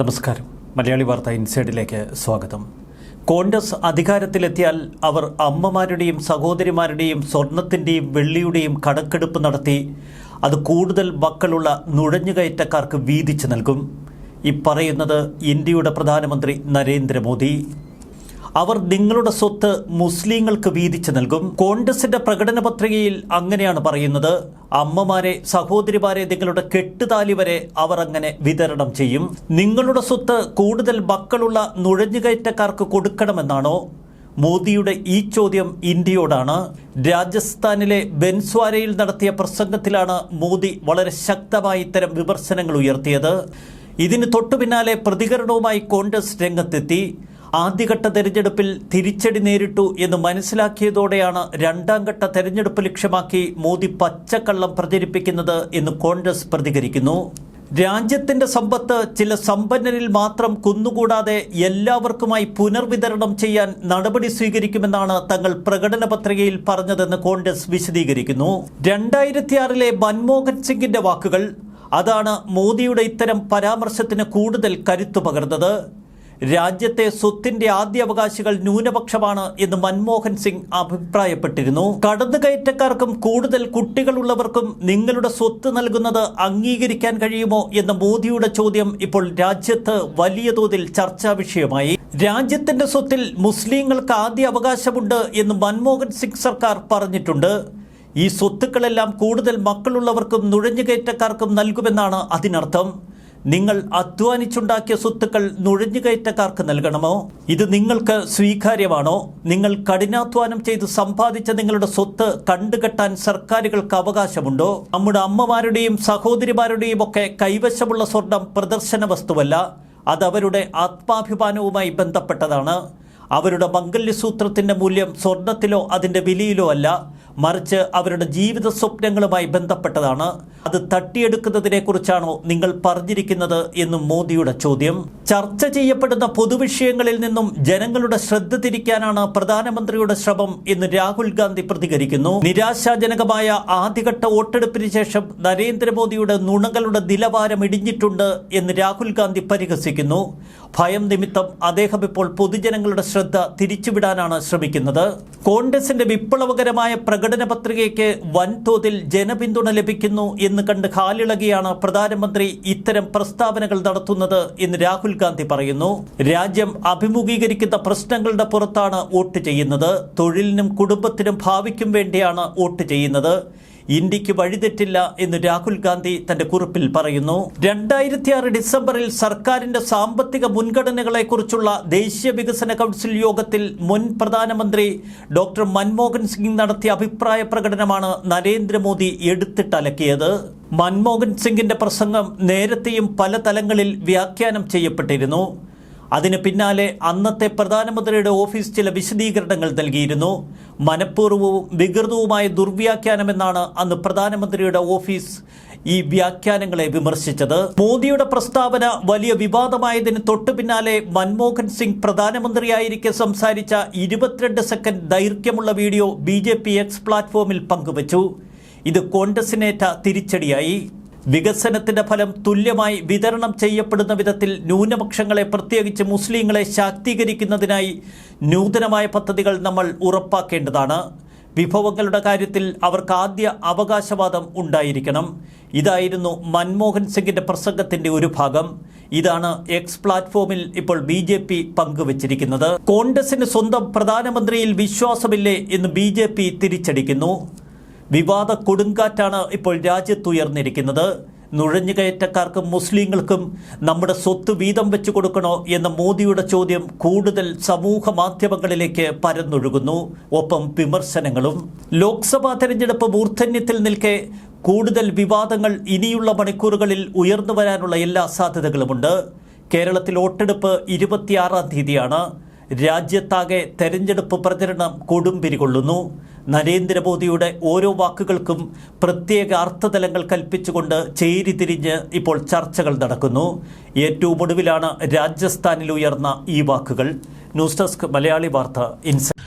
നമസ്കാരം. മലയാളി വാർത്ത ഇൻസൈഡിലേക്ക് സ്വാഗതം. കോൺഗ്രസ് അധികാരത്തിലെത്തിയാൽ അവർ അമ്മമാരുടെയും സഹോദരിമാരുടെയും സ്വർണത്തിന്റെയും വെള്ളിയുടെയും കണക്കെടുപ്പ് നടത്തി അത് കൂടുതൽ മക്കളുള്ള നുഴഞ്ഞുകയറ്റക്കാർക്ക് വീതിച്ചു നൽകും. ഈ പറയുന്നത് ഇന്ത്യയുടെ പ്രധാനമന്ത്രി നരേന്ദ്രമോദി. അവർ നിങ്ങളുടെ സ്വത്ത് മുസ്ലിങ്ങൾക്ക് വീതിച്ചു നൽകും. കോൺഗ്രസിന്റെ പ്രകടന പത്രികയിൽ അങ്ങനെയാണ് പറയുന്നത്. അമ്മമാരെ സഹോദരിമാരെ നിങ്ങളുടെ കെട്ടുതാലി വരെ അവർ അങ്ങനെ വിതരണം ചെയ്യും. നിങ്ങളുടെ സ്വത്ത് കൂടുതൽ മക്കളുള്ള നുഴഞ്ഞുകയറ്റക്കാർക്ക് കൊടുക്കണമെന്നാണോ? മോദിയുടെ ഈ ചോദ്യം ഇന്ത്യയോടാണ്. രാജസ്ഥാനിലെ ബെൻസ്വാരയിൽ നടത്തിയ പ്രസംഗത്തിലാണ് മോദി വളരെ ശക്തമായി ഇത്തരം വിമർശനങ്ങൾ ഉയർത്തിയത്. ഇതിന് തൊട്ടുപിന്നാലെ പ്രതികരണവുമായി കോൺഗ്രസ് രംഗത്തെത്തി. ആദ്യഘട്ട തെരഞ്ഞെടുപ്പിൽ തിരിച്ചടി നേരിട്ടു എന്ന് മനസ്സിലാക്കിയതോടെയാണ് രണ്ടാം ഘട്ട തെരഞ്ഞെടുപ്പ് ലക്ഷ്യമാക്കി മോദി പച്ചക്കള്ളം പ്രചരിപ്പിക്കുന്നത് എന്ന് കോൺഗ്രസ് പ്രതികരിക്കുന്നു. രാജ്യത്തിന്റെ സമ്പത്ത് ചില സമ്പന്നരിൽ മാത്രം കുന്നുകൂടാതെ എല്ലാവർക്കുമായി പുനർവിതരണം ചെയ്യാൻ നടപടി സ്വീകരിക്കുമെന്നാണ് തങ്ങൾ പ്രകടന പത്രികയിൽ പറഞ്ഞതെന്ന് കോൺഗ്രസ് വിശദീകരിക്കുന്നു. രണ്ടായിരത്തിയാറിലെ മൻമോഹൻ സിംഗിന്റെ വാക്കുകൾ അതാണ് മോദിയുടെ ഇത്തരം പരാമർശത്തിന് കൂടുതൽ കരുത്തു പകർന്നത്. രാജ്യത്തെ സ്വത്തിന്റെ ആദ്യ അവകാശികൾ ന്യൂനപക്ഷമാണ് എന്ന് മൻമോഹൻ സിംഗ് അഭിപ്രായപ്പെട്ടിരുന്നു. കടന്നുകയറ്റക്കാർക്കും കൂടുതൽ കുട്ടികളുള്ളവർക്കും നിങ്ങളുടെ സ്വത്ത് നൽകുന്നത് അംഗീകരിക്കാൻ കഴിയുമോ എന്ന മോദിയുടെ ചോദ്യം ഇപ്പോൾ രാജ്യത്ത് വലിയ തോതിൽ ചർച്ചാ വിഷയമായി. രാജ്യത്തിന്റെ സ്വത്തിൽ മുസ്ലിങ്ങൾക്ക് ആദ്യ അവകാശമുണ്ട് എന്ന് മൻമോഹൻ സിംഗ് സർക്കാർ പറഞ്ഞിട്ടുണ്ട്. ഈ സ്വത്തുക്കളെല്ലാം കൂടുതൽ മക്കളുള്ളവർക്കും നുഴഞ്ഞുകയറ്റക്കാർക്കും നൽകുമെന്നാണ് അതിനർത്ഥം. നിങ്ങൾ അധ്വാനിച്ചുണ്ടാക്കിയ സ്വത്തുക്കൾ നുഴഞ്ഞുകയറ്റക്കാർക്ക് നൽകണമോ? ഇത് നിങ്ങൾക്ക് സ്വീകാര്യമാണോ? നിങ്ങൾ കഠിനാധ്വാനം ചെയ്ത് സമ്പാദിച്ച നിങ്ങളുടെ സ്വത്ത് കണ്ടുകെട്ടാൻ സർക്കാരുകൾക്ക് അവകാശമുണ്ടോ? നമ്മുടെ അമ്മമാരുടെയും സഹോദരിമാരുടെയും ഒക്കെ കൈവശമുള്ള സ്വർണം പ്രദർശന വസ്തുവല്ല അത് അവരുടെ ആത്മാഭിമാനവുമായി ബന്ധപ്പെട്ടതാണ്. അവരുടെ മംഗല്യസൂത്രത്തിന്റെ മൂല്യം സ്വർണത്തിലോ അതിന്റെ വിലയിലോ അല്ല മറിച്ച് അവരുടെ ജീവിത സ്വപ്നങ്ങളുമായി ബന്ധപ്പെട്ടതാണ്. അത് തട്ടിയെടുക്കുന്നതിനെ കുറിച്ചാണോ നിങ്ങൾ പറഞ്ഞിരിക്കുന്നത് എന്നും മോദിയുടെ ചോദ്യം. ചർച്ച ചെയ്യപ്പെടുന്ന പൊതുവിഷയങ്ങളിൽ നിന്നും ജനങ്ങളുടെ ശ്രദ്ധ തിരിക്കാനാണ് പ്രധാനമന്ത്രിയുടെ ശ്രമം എന്ന് രാഹുൽ ഗാന്ധി പ്രതികരിക്കുന്നു. നിരാശാജനകമായ ആദ്യഘട്ട വോട്ടെടുപ്പിന് ശേഷം നരേന്ദ്രമോദിയുടെ നുണകളുടെ നിലവാരം ഇടിഞ്ഞിട്ടുണ്ട് എന്ന് രാഹുൽ ഗാന്ധി പരിഹസിക്കുന്നു. ഭയം നിമിത്തം അദ്ദേഹം ഇപ്പോൾ പൊതുജനങ്ങളുടെ ശ്രദ്ധ തിരിച്ചുവിടാനാണ് ശ്രമിക്കുന്നത്. കോൺഗ്രസിന്റെ വിപ്ലവകരമായ പ്രകടന പത്രികയ്ക്ക് വൻതോതിൽ ജനപിന്തുണ ലഭിക്കുന്നു എന്ന് കണ്ട് കാലിളകിയാണ് പ്രധാനമന്ത്രി ഇത്തരം പ്രസ്താവനകൾ നടത്തുന്നത് എന്ന് രാഹുൽ ഗാന്ധി പറയുന്നു രാജ്യം അഭിമുഖീകരിക്കുന്ന പ്രശ്നങ്ങളുടെ പുറത്താണ് വോട്ട് ചെയ്യുന്നത്. തൊഴിലിനും കുടുംബത്തിനും ഭാവിക്കും വേണ്ടിയാണ് വോട്ട് ചെയ്യുന്നത്. ഇന്ത്യയ്ക്ക് വഴിതെറ്റില്ല എന്ന് രാഹുൽ ഗാന്ധി തന്റെ കുറിപ്പിൽ പറയുന്നു. രണ്ടായിരത്തി ആറ് ഡിസംബറിൽ സർക്കാരിന്റെ സാമ്പത്തിക മുൻഗണനകളെക്കുറിച്ചുള്ള ദേശീയ വികസന കൗൺസിൽ യോഗത്തിൽ മുൻ പ്രധാനമന്ത്രി ഡോക്ടർ മൻമോഹൻ സിംഗ് നടത്തിയ അഭിപ്രായ പ്രകടനമാണ് നരേന്ദ്രമോദി എടുത്തിട്ടലക്കിയത്. മൻമോഹൻ സിംഗിന്റെ പ്രസംഗം നേരത്തെയും പല തലങ്ങളിൽ വ്യാഖ്യാനം ചെയ്യപ്പെട്ടിരുന്നു. അതിന് പിന്നാലെ അന്നത്തെ പ്രധാനമന്ത്രിയുടെ ഓഫീസ് ചില വിശദീകരണങ്ങൾ നൽകിയിരുന്നു. മനഃപൂർവവും വികൃതവുമായ ദുർവ്യാഖ്യാനമെന്നാണ് അന്ന് പ്രധാനമന്ത്രിയുടെ ഓഫീസ് ഈ വ്യാഖ്യാനങ്ങളെ വിമർശിച്ചത്. മോദിയുടെ പ്രസ്താവന വലിയ വിവാദമായതിന് തൊട്ടു പിന്നാലെ മൻമോഹൻ സിംഗ് പ്രധാനമന്ത്രിയായിരിക്കെ സംസാരിച്ച ഇരുപത്തിരണ്ട് സെക്കൻഡ് ദൈർഘ്യമുള്ള വീഡിയോ ബി എക്സ് പ്ലാറ്റ്ഫോമിൽ പങ്കുവച്ചു. ഇത് കോൺഗ്രസിനേറ്റ തിരിച്ചടിയായി. വികസനത്തിന്റെ ഫലം തുല്യമായി വിതരണം ചെയ്യപ്പെടുന്ന വിധത്തിൽ ന്യൂനപക്ഷങ്ങളെ പ്രത്യേകിച്ച് മുസ്ലിങ്ങളെ ശാക്തീകരിക്കുന്നതിനായി നൂതനമായ പദ്ധതികൾ നമ്മൾ ഉറപ്പാക്കേണ്ടതാണ്. വിഭവങ്ങളുടെ കാര്യത്തിൽ അവർക്ക് ആദ്യ അവകാശവാദം ഉണ്ടായിരിക്കണം. ഇതായിരുന്നു മൻമോഹൻ സിംഗിന്റെ പ്രസംഗത്തിന്റെ ഒരു ഭാഗം. ഇതാണ് എക്സ് പ്ലാറ്റ്ഫോമിൽ ഇപ്പോൾ ബി ജെ പി പങ്കുവച്ചിരിക്കുന്നത്. കോൺഗ്രസിന് സ്വന്തം പ്രധാനമന്ത്രിയിൽ വിശ്വാസമില്ലേ എന്ന് ബി തിരിച്ചടിക്കുന്നു. വിവാദ കൊടുങ്കാറ്റാണ് ഇപ്പോൾ രാജ്യത്തുയർന്നിരിക്കുന്നത്. നുഴഞ്ഞുകയറ്റക്കാർക്കും മുസ്ലിങ്ങൾക്കും നമ്മുടെ സ്വത്ത് വീതം വെച്ചു കൊടുക്കണോ എന്ന മോദിയുടെ ചോദ്യം കൂടുതൽ സമൂഹ മാധ്യമങ്ങളിലേക്ക് പരന്നൊഴുകുന്നു. ഒപ്പം വിമർശനങ്ങളും. ലോക്സഭാ തെരഞ്ഞെടുപ്പ് മൂർധന്യത്തിൽ നിൽക്കെ കൂടുതൽ വിവാദങ്ങൾ ഇനിയുള്ള മണിക്കൂറുകളിൽ ഉയർന്നു വരാനുള്ള എല്ലാ സാധ്യതകളുമുണ്ട്. കേരളത്തിൽ വോട്ടെടുപ്പ് ഇരുപത്തിയാറാം തീയതിയാണ്. രാജ്യത്താകെ തെരഞ്ഞെടുപ്പ് പ്രചരണം കൊടുമ്പിരികൊള്ളുന്നു നരേന്ദ്രമോദിയുടെ ഓരോ വാക്കുകൾക്കും പ്രത്യേക അർത്ഥതലങ്ങൾ കൽപ്പിച്ചുകൊണ്ട് ചേരിതിരിഞ്ഞ് ഇപ്പോൾ ചർച്ചകൾ നടക്കുന്നു. ഏറ്റവും ഒടുവിലാണ് രാജസ്ഥാനിൽ ഉയർന്ന ഈ വാക്കുകൾ. ന്യൂസ് ഡെസ്ക് മലയാളി വാർത്ത ഇൻസൈറ്റ്